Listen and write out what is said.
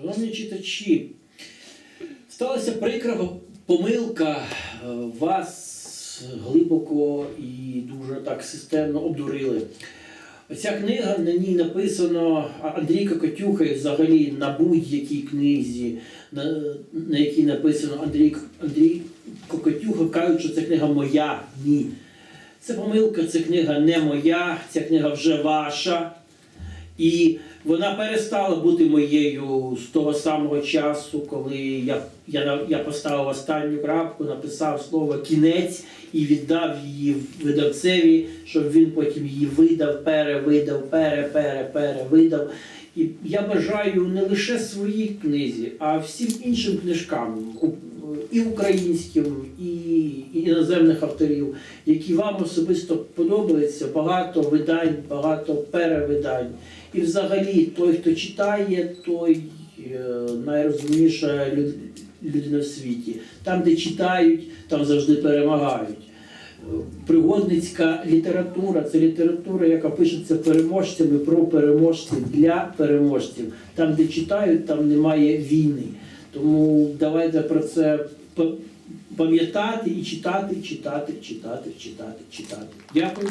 Шановні читачі, сталася прикра помилка. Е, Вас глибоко і дуже так системно обдурили. Ця книга на ній написано Андрій Кокотюха і взагалі на будь-якій книзі, на, на якій написано Андрій, Андрій Кокотюха, кажуть, що це книга моя. Ні. Це помилка, це книга не моя, ця книга вже ваша. І вона перестала бути моєю з того самого часу, коли я, я, я поставив останню крапку, написав слово кінець і віддав її видавцеві, щоб він потім її видав, перевидав, пере, пере, перевидав. І я бажаю не лише своїй книзі, а всім іншим книжкам, і українським, і, іноземних авторів, які вам особисто подобаються, багато видань, багато перевидань. І взагалі той, хто читає, той е, найрозумніша людина в світі. Там, де читають, там завжди перемагають. Пригодницька література це література, яка пишеться переможцями про переможців для переможців. Там, де читають, там немає війни. Тому давайте про це пам'ятати і читати, читати, читати, читати, читати. Дякую.